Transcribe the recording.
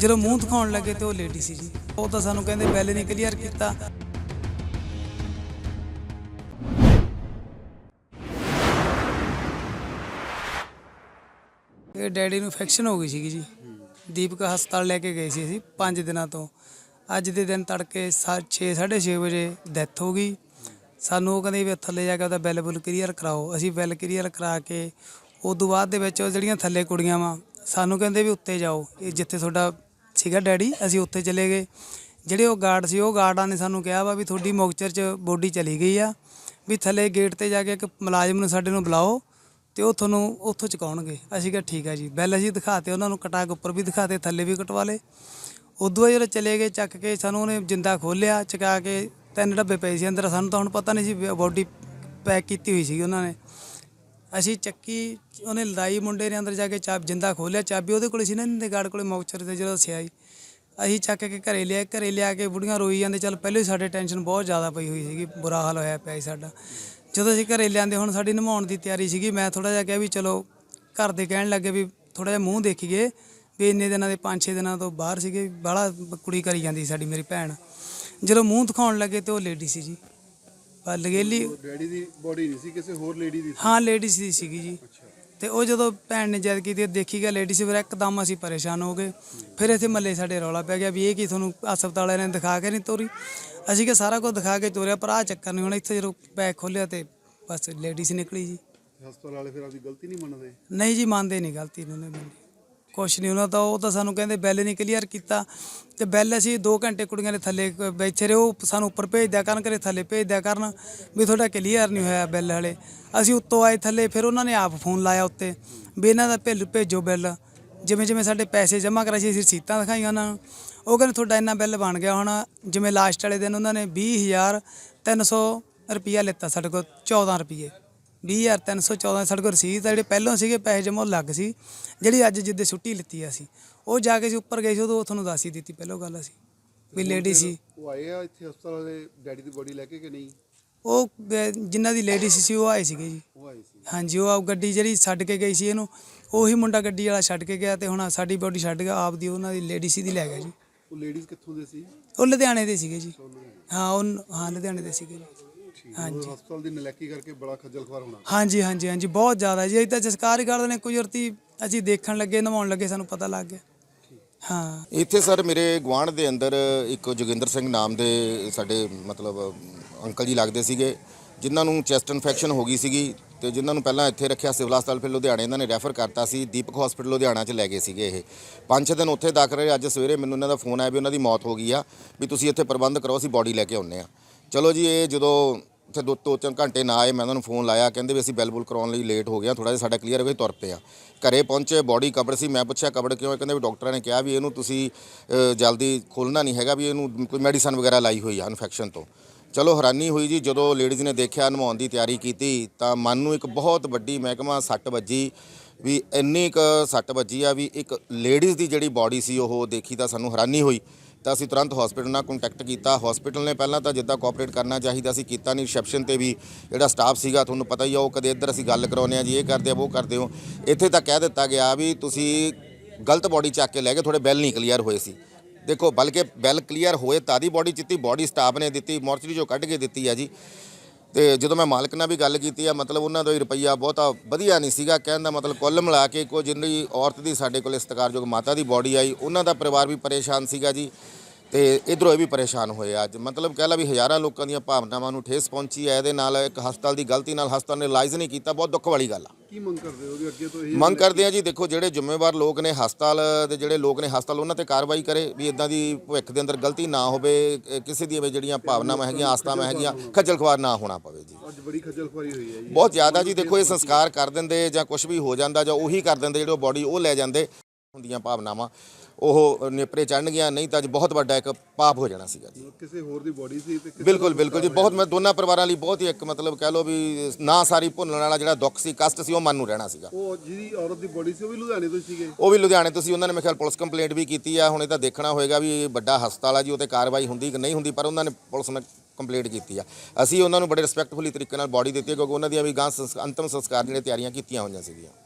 ਜਦੋਂ ਮੂੰਹ ਦਿਖਾਉਣ ਲੱਗੇ ਤੇ ਉਹ ਲੇਡੀ ਸੀ ਜੀ। ਉਹ ਤਾਂ ਸਾਨੂੰ ਕਹਿੰਦੇ ਬੈਲ ਨਹੀਂ ਕਲੀਅਰ ਕੀਤਾ। ਇਹ ਡੈਡੀ ਨੂੰ ਇਨਫੈਕਸ਼ਨ ਹੋ ਗਈ ਸੀਗੀ ਜੀ। ਦੀਪਕ ਹਸਪਤਾਲ ਲੈ ਕੇ ਗਏ ਸੀ ਅਸੀਂ 5 ਦਿਨਾਂ ਤੋਂ। ਅੱਜ ਦੇ ਦਿਨ ਤੜਕੇ 6 6:30 ਵਜੇ ਡੈਥ ਹੋ ਗਈ। ਸਾਨੂੰ ਉਹ ਕਹਿੰਦੇ ਵੀ ਥੱਲੇ ਜਾ ਕੇ ਉਹਦਾ ਬਿੱਲ ਬੁੱਲ ਕਲੀਅਰ ਕਰਾਓ। ਅਸੀਂ ਬਿੱਲ ਕਲੀਅਰ ਕਰਾ ਕੇ ਉਸ ਤੋਂ ਬਾਅਦ ਦੇ ਵਿੱਚ ਉਹ ਜਿਹੜੀਆਂ ਥੱਲੇ ਕੁੜੀਆਂ ਵਾ, ਸਾਨੂੰ ਕਹਿੰਦੇ ਵੀ ਉੱਤੇ ਜਾਓ। ਇਹ ਜਿੱਥੇ ਤੁਹਾਡਾ ਸੀਗਾ ਡੈਡੀ, ਅਸੀਂ ਉੱਥੇ ਚਲੇ ਗਏ। ਜਿਹੜੇ ਉਹ ਗਾਰਡ ਸੀ, ਉਹ ਗਾਰਡਾਂ ਨੇ ਸਾਨੂੰ ਕਿਹਾ ਵਾ ਵੀ ਤੁਹਾਡੀ ਮੌਕਚਰ 'ਚ ਬੋਡੀ ਚਲੀ ਗਈ ਆ, ਵੀ ਥੱਲੇ ਗੇਟ ਤੇ ਜਾ ਕੇ ਇੱਕ ਮੁਲਾਜ਼ਮ ਨੂੰ ਸਾਡੇ ਨੂੰ ਬੁਲਾਓ ਤੇ ਉਹ ਤੁਹਾਨੂੰ ਉੱਥੋਂ ਚੁਕਾਉਣਗੇ। ਅਸੀਂ ਕਿਹਾ ਠੀਕ ਆ ਜੀ। ਬਿੱਲ ਅਸੀਂ ਦਿਖਾਤੇ, ਉਹਨਾਂ ਨੂੰ ਕਟਾਕ ਉੱਪਰ ਵੀ ਦਿਖਾਤੇ, ਥੱਲੇ ਵੀ ਕਟਵਾ ਲਏ। ਉਦੋਂ ਜਦੋਂ ਚਲੇ ਗਏ, ਚੱਕ ਕੇ ਸਾਨੂੰ ਉਹਨੇ ਜਿੰਦਾ ਖੋਲਿਆ ਚਕਾ ਕੇ ਤਿੰਨ ਡੱਬੇ ਪਏ ਸੀ ਅੰਦਰ। ਸਾਨੂੰ ਤਾਂ ਹੁਣ ਪਤਾ ਨਹੀਂ ਸੀ ਬੋਡੀ ਪੈਕ ਕੀਤੀ ਹੋਈ ਸੀ ਉਹਨਾਂ ਨੇ। ਅਸੀਂ ਚੱਕੀ, ਉਹਨੇ ਲਾਈ ਮੁੰਡੇ ਨੇ ਅੰਦਰ ਜਾ ਕੇ ਚਾਬ, ਜਿੰਦਾ ਖੋਲਿਆ ਚਾਬੀ ਉਹਦੇ ਕੋਲ ਸੀ ਨਾ, ਇਹਦੇ ਗਾਰਡ ਕੋਲੇ ਮੌਕਚਰ ਤੇ ਜਦੋਂ ਸਿਆਈ ਅਸੀਂ ਚੱਕ ਕੇ ਘਰੇ ਲਿਆ ਘਰੇ ਲਿਆ ਕੇ ਬੁੜੀਆਂ ਰੋਈ ਜਾਂਦੇ, ਚੱਲ ਪਹਿਲੇ ਹੀ ਸਾਡੇ ਟੈਨਸ਼ਨ ਬਹੁਤ ਜ਼ਿਆਦਾ ਪਈ ਹੋਈ ਸੀਗੀ, ਬੁਰਾ ਹਾਲ ਹੋਇਆ ਪਿਆ ਸੀ ਸਾਡਾ। ਜਦੋਂ ਅਸੀਂ ਘਰੇ ਲਿਆਂਦੇ, ਹੁਣ ਸਾਡੀ ਨਿਭਾਉਣ ਦੀ ਤਿਆਰੀ ਸੀਗੀ, ਮੈਂ ਥੋੜਾ ਜਿਹਾ ਕਿਹਾ ਵੀ ਚਲੋ ਘਰ ਦੇ ਕਹਿਣ ਲੱਗੇ ਵੀ ਥੋੜਾ ਜਿਹਾ ਮੂੰਹ ਦੇਖੀਏ, ਵੀ ਇੰਨੇ ਦਿਨਾਂ ਦੇ 5-6 ਦਿਨਾਂ ਤੋਂ ਬਾਹਰ ਸੀਗੇ, ਬਾਹਲਾ ਕੁੜੀ ਕਰੀ ਜਾਂਦੀ ਸਾਡੀ ਮੇਰੀ ਭੈਣ। ਜਦੋਂ ਮੂੰਹ ਦਿਖਾਉਣ ਲੱਗੇ ਤੇ ਉਹ ਲੇਡੀ ਸੀ ਜੀ। ਪਰ ਲਗੇਲੀ ਡੈਡੀ ਦੀ ਬੋਡੀ ਨਹੀਂ ਸੀ ਕਿਸੇ ਹੋਰ ਲੇਡੀ ਦੀ ਸੀ? ਹਾਂ ਲੇਡੀਜ਼ ਦੀ ਸੀਗੀ ਜੀ। ਤੇ ਉਹ ਜਦੋਂ ਭੈਣ ਨੇ ਜਦ ਕੀਤੀ ਦੇਖੀ ਗਿਆ ਲੇਡੀਜ਼ ਫਿਰ ਇੱਕਦਮ ਅਸੀਂ ਪਰੇਸ਼ਾਨ ਹੋ ਗਏ। ਫਿਰ ਇੱਥੇ ਮੱਲੇ ਸਾਡੇ ਰੌਲਾ ਪੈ ਗਿਆ ਵੀ ਇਹ ਕੀ ਤੁਹਾਨੂੰ ਹਸਪਤਾਲ ਵਾਲਿਆਂ ਨੇ ਦਿਖਾ ਕੇ ਨਹੀਂ ਤੋਰੀ? ਅਸੀਂ ਕਿ ਸਾਰਾ ਕੁਝ ਦਿਖਾ ਕੇ ਤੋਰਿਆ ਪਰ ਆਹ ਚੱਕਰ ਨਹੀਂ ਹੁਣ ਇੱਥੇ ਜਦੋਂ ਬੈਗ ਖੋਲਿਆ ਤੇ ਬਸ ਲੇਡੀਜ਼ ਨਿਕਲੀ ਜੀ। ਹਸਪਤਾਲ ਵਾਲੇ ਫਿਰ ਆਪਦੀ ਗਲਤੀ ਨਹੀਂ ਮੰਨਦੇ? ਨਹੀਂ ਜੀ ਮੰਨਦੇ ਨਹੀਂ ਗਲਤੀ ਨੂੰ ਨੇ ਮੰਨੀ। ਕੁਛ ਨਹੀਂ, ਉਹਨਾਂ ਤਾਂ ਉਹ ਤਾਂ ਸਾਨੂੰ ਕਹਿੰਦੇ ਬਿੱਲ ਨਹੀਂ ਕਲੀਅਰ ਕੀਤਾ। ਤੇ ਬਿੱਲ ਅਸੀਂ 2 ਘੰਟੇ ਕੁੜੀਆਂ ਦੇ ਥੱਲੇ ਕ- ਬੈਠੇ ਰਹੇ ਉਹ ਸਾਨੂੰ ਉੱਪਰ ਭੇਜ ਦਿਆ ਕਰਨ ਕਰੇ ਥੱਲੇ ਭੇਜ ਦਿਆ ਕਰਨ, ਵੀ ਤੁਹਾਡਾ ਕਲੀਅਰ ਨਹੀਂ ਹੋਇਆ ਬਿੱਲ ਹਲੇ। ਅਸੀਂ ਉੱਤੋਂ ਆਏ ਥੱਲੇ, ਫਿਰ ਉਹਨਾਂ ਨੇ ਆਪ ਫੋਨ ਲਾਇਆ ਉੱਤੇ, ਵੀ ਇਹਨਾਂ ਦਾ ਬਿੱਲ ਭੇਜੋ ਬਿੱਲ। ਜਿਵੇਂ ਜਿਵੇਂ ਸਾਡੇ ਪੈਸੇ ਜਮ੍ਹਾਂ ਕਰਾਏ ਸੀ, ਅਸੀਂ ਰਸੀਤਾਂ ਦਿਖਾਈਆਂ ਉਹਨਾਂ ਨੂੰ। ਉਹ ਕਹਿੰਦੇ ਤੁਹਾਡਾ ਇੰਨਾ ਬਿੱਲ ਬਣ ਗਿਆ ਹੁਣ। ਜਿਵੇਂ ਲਾਸਟ ਵਾਲੇ ਦਿਨ ਉਹਨਾਂ ਨੇ 20300 ਰੁਪਈਆ ਲਿੱਤਾ ਸਾਡੇ ਕੋਲ 14 ਰੁਪਈਏ। 20314 ਸਾਡੇ ਕੋਲ ਰਸੀਦ ਆ ਜਿਹੜੇ ਪਹਿਲਾਂ ਸੀਗੇ ਪੈਸੇ ਉਹ ਲੱਗ ਸੀ। ਜਿਹੜੀ ਅੱਜ ਜਿੱਦੇ ਛੁੱਟੀ ਲਿੱਤੀ ਆ ਅਸੀਂ ਉਹ ਜਾ ਕੇ ਅਸੀਂ ਉੱਪਰ ਗਏ ਸੀ ਉਦੋਂ ਤੁਹਾਨੂੰ ਦੱਸ ਹੀ ਦਿੱਤੀ ਪਹਿਲਾਂ ਗੱਲ ਅਸੀਂ। ਵੀ ਲੇਡੀ ਸੀ। ਉਹ ਆਏ ਆ ਇੱਥੇ ਹਸਪਤਾਲ ਵਾਲੇ ਡੈਡੀ ਦੀ ਬੋਡੀ ਲੈ ਕੇ ਕਿ ਨਹੀਂ? ਉਹ ਜਿਨ੍ਹਾਂ ਦੀ ਲੇਡੀ ਸੀ ਉਹ ਆਏ ਸੀਗੇ ਜੀ। ਉਹ ਆਏ ਸੀ। ਹਾਂਜੀ ਉਹ ਆਪ ਗੱਡੀ ਜਿਹੜੀ ਛੱਡ ਕੇ ਗਈ ਸੀ ਇਹਨੂੰ ਉਹੀ ਮੁੰਡਾ ਗੱਡੀ ਵਾਲਾ ਛੱਡ ਕੇ ਗਿਆ ਤੇ ਹੁਣ ਸਾਡੀ ਬੋਡੀ ਛੱਡ ਗਿਆ ਆਪ ਦੀ ਉਹਨਾਂ ਦੀ ਲੇਡੀ ਸੀ ਦੀ ਲੈ ਗਿਆ ਜੀ। ਉਹ ਲੇਡੀਜ਼ ਕਿੱਥੋਂ ਦੇ ਸੀ? ਉਹ ਲੁਧਿਆਣੇ ਦੇ ਸੀਗੇ ਜੀ। ਹਾਂ ਉਹ ਹਾਂ ਲੁਧਿਆਣੇ ਦੇ ਸੀਗੇ ਜੀ। ਹਾਂਜੀ। ਉਹ ਹਸਪਤਾਲ ਦੀ ਨਲੈਕੀ ਕਰਕੇ ਬੜਾ ਖੱਜਲ ਖੁਆਰ ਹੋਣਾ। ਹਾਂਜੀ ਹਾਂਜੀ ਹਾਂਜੀ ਬਹੁਤ ਜ਼ਿਆਦਾ ਜੀ। ਅਸੀਂ ਤਾਂ ਜਸਕਾਰ ਹੀ ਕਰਦੇ ਨੇ ਕੁਦਰਤੀ ਅਸੀਂ ਦੇਖਣ ਲੱਗੇ ਨਵਾਉਣ ਲੱਗੇ ਸਾਨੂੰ ਪਤਾ ਲੱਗ ਗਿਆ। ਹਾਂ। ਇੱਥੇ ਸਰ ਮੇਰੇ ਗੁਆਂਢ ਦੇ ਅੰਦਰ ਇੱਕ ਜੋਗਿੰਦਰ ਸਿੰਘ ਨਾਮ ਦੇ ਸਾਡੇ ਮਤਲਬ ਅੰਕਲ ਜੀ ਲੱਗਦੇ ਸੀਗੇ ਜਿਨ੍ਹਾਂ ਨੂੰ ਚੈਸਟ ਇਨਫੈਕਸ਼ਨ ਹੋ ਗਈ ਸੀਗੀ ਤੇ ਜਿਨ੍ਹਾਂ ਨੂੰ ਪਹਿਲਾਂ ਇੱਥੇ ਰੱਖਿਆ ਸਿਵਲ ਹਸਪਤਾਲ ਫਿਰ ਲੁਧਿਆਣੇ ਇਹਨਾਂ ਨੇ ਰੈਫਰ ਕਰਤਾ ਸੀ ਦੀਪਕ ਹਸਪੀਟਲ ਲੁਧਿਆਣਾ ਚ ਲੈ ਗਏ ਸੀਗੇ ਇਹ। ਪੰਜ ਛੇ ਦਿਨ ਉੱਥੇ ਦਾਖਲ ਰਹੇ ਅੱਜ ਸਵੇਰੇ ਮੈਨੂੰ ਇਹਨਾਂ ਦਾ ਫੋਨ ਆਇਆ ਵੀ ਉਹਨਾਂ ਦੀ ਮੌਤ ਹੋ ਗਈ ਆ ਵੀ ਤੁਸੀਂ ਇੱਥੇ ਪ੍ਰਬੰਧ ਕਰੋ ਅਸੀਂ ਬੋਡੀ ਲੈ ਕੇ ਆਉਂਦੇ ਆ ਚਲੋ ਜੀ ਇਹ ਜਦੋਂ ਉੱਥੇ ਦੋ ਦੋ ਤਿੰਨ ਘੰਟੇ ਨਾ ਆਏ, ਮੈਂ ਉਹਨਾਂ ਨੂੰ ਫੋਨ ਲਾਇਆ, ਕਹਿੰਦੇ ਵੀ ਅਸੀਂ ਬੈਲ ਬੁਲ ਕਰਾਉਣ ਲਈ ਲੇਟ ਹੋ ਗਿਆ ਥੋੜਾ ਜਿਹਾ ਸਾਡਾ ਕਲੀਅਰ ਹੋ ਗਿਆ ਤੁਰ ਪਏ ਆ। ਘਰੇ ਪਹੁੰਚੇ ਬੋਡੀ ਕਬੜ ਸੀ, ਮੈਂ ਪੁੱਛਿਆ ਕਬੜ ਕਿਉਂ? ਕਹਿੰਦੇ ਵੀ ਡਾਕਟਰਾਂ ਨੇ ਕਿਹਾ ਵੀ ਇਹਨੂੰ ਤੁਸੀਂ ਜਲਦੀ ਖੋਲਣਾ ਨਹੀਂ ਹੈਗਾ ਵੀ ਇਹਨੂੰ ਕੋਈ ਮੈਡੀਸਨ ਵਗੈਰਾ ਲਾਈ ਹੋਈ ਆ ਇਨਫੈਕਸ਼ਨ ਤੋਂ। ਚਲੋ ਹੈਰਾਨੀ ਹੋਈ ਜੀ, ਜਦੋਂ ਲੇਡੀਜ਼ ਨੇ ਦੇਖਿਆ, ਨਮਾਉਣ ਦੀ ਤਿਆਰੀ ਕੀਤੀ, ਤਾਂ ਮਨ ਨੂੰ ਇੱਕ ਬਹੁਤ ਵੱਡੀ ਮਹਿਕਮਾ ਸੱਟ ਵੱਜੀ ਵੀ ਇੰਨੀ ਕੁ ਸੱਟ ਵੱਜੀ ਆ ਵੀ ਇੱਕ ਲੇਡੀਜ਼ ਦੀ ਜਿਹੜੀ ਬਾਡੀ ਸੀ, ਉਹ ਦੇਖੀ ਤਾਂ ਸਾਨੂੰ ਹੈਰਾਨੀ ਹੋਈ। ਤਾਂ ਅਸੀਂ ਤੁਰੰਤ ਹਸਪੀਟਲ ਨਾਲ ਕੰਟੈਕਟ ਕੀਤਾ। ਹਸਪੀਟਲ ਨੇ ਪਹਿਲਾਂ ਤਾਂ ਜਿੱਦਾਂ ਕੋਆਪਰੇਟ ਕਰਨਾ ਚਾਹੀਦਾ ਸੀ, ਕੀਤਾ ਨਹੀਂ। ਰਿਸੈਪਸ਼ਨ ਤੇ ਵੀ ਜਿਹੜਾ ਸਟਾਫ ਸੀਗਾ, ਤੁਹਾਨੂੰ ਪਤਾ ਹੀ ਆ, ਉਹ ਕਦੇ ਇੱਧਰ ਅਸੀਂ ਗੱਲ ਕਰਾਉਂਦੇ ਆ ਜੀ, ਇਹ ਕਰਦੇ ਆ, ਉਹ ਕਰਦੇ ਹੋ। ਇੱਥੇ ਤਾਂ ਕਹਿ ਦਿੱਤਾ ਗਿਆ ਵੀ ਤੁਸੀਂ ਗਲਤ ਬਾਡੀ ਚੱਕ ਕੇ ਲੈ ਗਏ, ਤੁਹਾਡੇ ਬਿੱਲ ਨਹੀਂ ਕਲੀਅਰ ਹੋਏ ਸੀ। ਦੇਖੋ, ਬਲਕਿ ਬਿੱਲ ਕਲੀਅਰ ਹੋਏ ਤਾਂ ਦੀ ਬਾਡੀ ਦਿੱਤੀ ਬਾਡੀ ਸਟਾਫ ਨੇ ਦਿੱਤੀ ਮੋਰਚਰੀ ਚੋਂ ਕੱਢ ਕੇ ਦਿੱਤੀ ਆ ਜੀ। ਤੇ ਜਦੋਂ ਮੈਂ ਮਾਲਕ ਨਾਲ ਵੀ ਗੱਲ ਕੀਤੀ ਆ, ਮਤਲਬ ਉਹਨਾਂ ਦਾ ਹੀ ਰੁਪਈਆ ਬਹੁਤਾ ਵਧੀਆ ਨਹੀਂ ਸੀਗਾ। ਕਹਿਣ ਦਾ ਮਤਲਬ ਕੁੱਲ ਮਿਲਾ ਕੇ ਕੋਈ ਜਿੰਨੀ ਔਰਤ ਦੀ ਸਾਡੇ ਕੋਲ ਇਸਤਕਾਰਯੋਗ ਮਾਤਾ ਦੀ ਬਾਡੀ ਆਈ, ਉਹਨਾਂ ਦਾ ਪਰਿਵਾਰ ਵੀ ਪਰੇਸ਼ਾਨ ਸੀਗਾ ਜੀ। ਤੇ ਇਧਰੋਂ ਇਹ ਵੀ ਪਰੇਸ਼ਾਨ ਹੋਏ ਅੱਜ। ਮਤਲਬ ਕਹਿ ਲਾ ਵੀ ਹਜ਼ਾਰਾਂ ਲੋਕਾਂ ਦੀਆਂ ਭਾਵਨਾਵਾਂ ਨੂੰ ਠੇਸ ਪਹੁੰਚੀ ਹੈ ਇਹਦੇ ਨਾਲ ਇੱਕ ਹਸਪਤਾਲ ਦੀ ਗਲਤੀ ਨਾਲ ਹਸਪਤਾਲ ਨੇ ਇਲਾਜ ਨਹੀਂ ਕੀਤਾ ਬਹੁਤ ਦੁੱਖ ਵਾਲੀ ਗੱਲ ਆ। ਕੀ ਮੰਗ ਕਰਦੇ ਹੋ ਉਹਦੇ ਅੱਗੇ ਤੋਂ ਇਹ? ਮੰਗ ਕਰਦੇ ਆ ਜੀ ਦੇਖੋ ਜਿਹੜੇ ਜ਼ਿੰਮੇਵਾਰ ਲੋਕ ਨੇ ਹਸਪਤਾਲ ਦੇ ਜਿਹੜੇ ਲੋਕ ਨੇ ਹਸਪਤਾਲ ਉਹਨਾਂ ਤੇ ਕਾਰਵਾਈ ਕਰੇ ਵੀ ਇਦਾਂ ਦੀ ਭਵਿੱਖ ਦੇ ਅੰਦਰ ਗਲਤੀ ਨਾ ਹੋਵੇ ਕਿਸੇ ਦੀਆਂ ਵੀ ਜਿਹੜੀਆਂ ਭਾਵਨਾਵਾਂ ਹੈਗੀਆਂ ਆਸਤਾਵਾਂ ਹੈਗੀਆਂ ਖੱਜਲ ਖੁਆਰ ਨਾ ਹੋਣਾ ਪਵੇ ਜੀ। ਅੱਜ ਬੜੀ ਖੱਜਲ ਖੁਆਰੀ ਹੋਈ ਹੈ ਜੀ। ਬਹੁਤ ਜ਼ਿਆਦਾ ਜੀ ਦੇਖੋ ਇਹ ਸੰਸਕਾਰ ਕਰ ਦਿੰਦੇ ਜਾਂ ਕੁਝ ਵੀ ਹੋ ਜਾਂਦਾ ਜਾਂ ਉਹੀ ਕਰ ਦਿੰਦੇ ਜਿਹੜੇ ਬੋਡੀ ਉਹ ਲੈ ਜਾਂਦੇ। ਹੁੰਦੀਆਂ ਭਾਵਨਾਵਾਂ ਉਹ ਨੇਪਰੇ ਚੜਨਗੀਆਂ ਨਹੀਂ ਤਾਂ ਅੱਜ ਬਹੁਤ ਵੱਡਾ ਇੱਕ ਪਾਪ ਹੋ ਜਾਣਾ ਸੀਗਾ ਜੀ। ਕਿਸੇ ਹੋਰ ਦੀ ਬੋਡੀ ਸੀ ਤੇ ਕਿਸੇ ਬਿਲਕੁਲ ਬਿਲਕੁਲ ਜੀ ਬਹੁਤ ਮੈਂ ਦੋਨਾਂ ਪਰਿਵਾਰਾਂ ਲਈ ਬਹੁਤ ਹੀ ਇੱਕ ਮਤਲਬ ਕਹਿ ਲਓ ਵੀ ਨਾ ਸਾਰੀ ਭੁੱਲਣ ਵਾਲਾ ਜਿਹੜਾ ਦੁੱਖ ਸੀ ਕਸ਼ਟ ਸੀ ਉਹ ਮਨ ਨੂੰ ਰਹਿਣਾ ਸੀਗਾ। ਉਹ ਜਿਹਦੀ ਔਰਤ ਦੀ ਬੋਡੀ ਸੀ ਉਹ ਵੀ ਲੁਧਿਆਣੇ ਤੋਂ ਸੀਗੇ? ਉਹ ਵੀ ਲੁਧਿਆਣੇ ਤੋਂ ਸੀ ਉਹਨਾਂ ਨੇ ਮੇਰੇ ਖਿਆਲ ਪੁਲਿਸ ਕੰਪਲੇਂਟ ਵੀ ਕੀਤੀ ਆ ਹੁਣ ਇਹ ਤਾਂ ਦੇਖਣਾ ਹੋਏਗਾ ਵੀ ਇਹ ਵੱਡਾ ਹਸਪਤਾਲ ਆ ਜੀ ਉਹ ਤੇ ਕਾਰਵਾਈ ਹੁੰਦੀ ਕਿ ਨਹੀਂ ਹੁੰਦੀ ਪਰ ਉਹਨਾਂ ਨੇ ਪੁਲਿਸ ਨੇ ਕੰਪਲੇਂਟ ਕੀਤੀ ਆ। ਅਸੀਂ ਉਹਨਾਂ ਨੂੰ ਬੜੇ ਰਿਸਪੈਕਟਫੁਲੀ ਤਰੀਕੇ ਨਾਲ ਬਾਡੀ ਦਿੱਤੀ ਹੈ ਕਿਉਂਕਿ ਉਹਨਾਂ ਦੀਆਂ ਵੀ ਗਾਂ ਸੰਸ- ਅੰਤਮ ਸੰਸਕਾਰ ਦੀਆਂ ਤਿਆਰੀਆਂ ਕੀਤੀਆਂ ਹੋਈਆਂ ਸੀਗੀਆਂ।